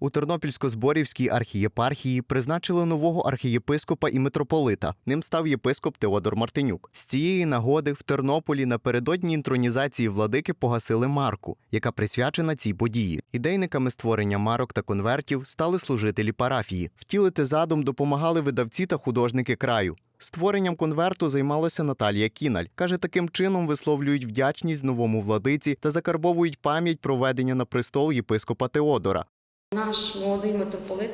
У Тернопільсько-Зборівській архієпархії призначили нового архієпископа і митрополита. Ним став єпископ Теодор Мартинюк. З цієї нагоди в Тернополі напередодні інтронізації владики погасили марку, яка присвячена цій події. Ідейниками створення марок та конвертів стали служителі парафії. Втілити задум допомагали видавці та художники краю. Створенням конверту займалася Наталія Кіналь. Каже, таким чином висловлюють вдячність новому владиці та закарбовують пам'ять про ведення на престол єпископа Теодора. Наш молодий митрополит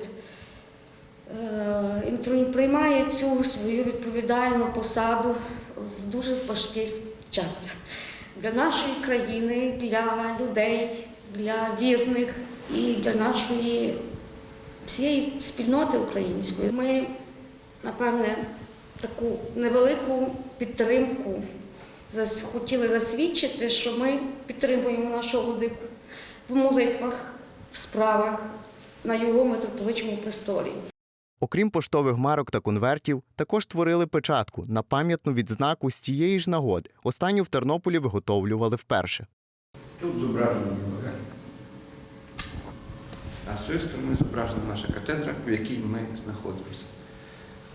е, приймає цю свою відповідальну посаду в дуже важкий час для нашої країни, для людей, для вірних і для нашої всієї спільноти української. Ми, напевне, таку невелику підтримку хотіли засвідчити, що ми підтримуємо нашого владику в молитвах, в справах на його митрополичному престолі. Окрім поштових марок та конвертів, також творили печатку на пам'ятну відзнаку з цієї ж нагоди. Останню в Тернополі виготовлювали вперше. Тут зображені Євангелія. А з цієї сторони зображена наша катедра, в якій ми знаходимося.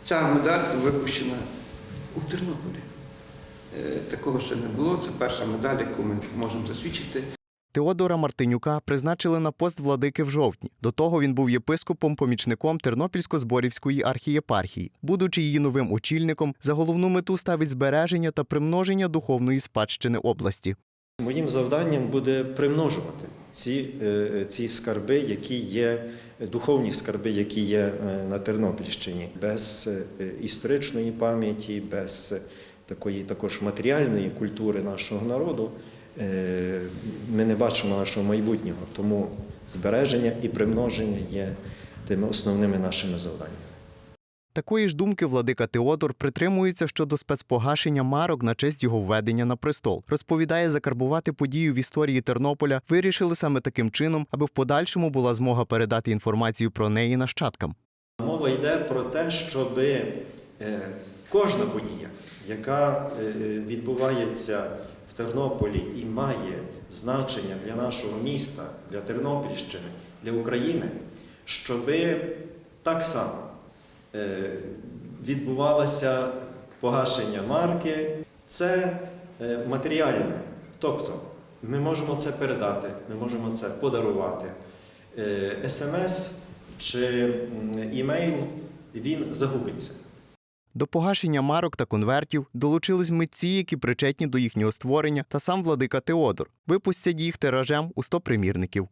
Ця медаль випущена у Тернополі. Е, Такого ще не було. Це перша медаль, яку ми можемо засвідчити. Теодора Мартинюка призначили на пост владики в жовтні. До того він був єпископом-помічником Тернопільсько-Зборівської архієпархії. Будучи її новим очільником, за головну мету ставить збереження та примноження духовної спадщини області. Моїм завданням буде примножувати ці, е, ці скарби, які є духовні скарби, які є е, на Тернопільщині, без е, історичної пам'яті, без такої також матеріальної культури нашого народу. Е, Ми не бачимо нашого майбутнього, тому збереження і примноження є тими основними нашими завданнями. Такої ж думки владика Теодор притримується щодо спецпогашення марок на честь його введення на престол. Розповідає, закарбувати подію в історії Тернополя вирішили саме таким чином, аби в подальшому була змога передати інформацію про неї нащадкам. Мова йде про те, щоб е, кожна подія, яка е, відбувається в Тернополі і має значення для нашого міста, для Тернопільщини, для України, щоб так само е, відбувалося погашення марки. Це е, матеріальне. Тобто ми можемо це передати, ми можемо це подарувати. Е, СМС чи імейл він загубиться. До погашення марок та конвертів долучились митці, які причетні до їхнього створення, та сам владика Теодор. Випустять їх тиражем у 100 примірників.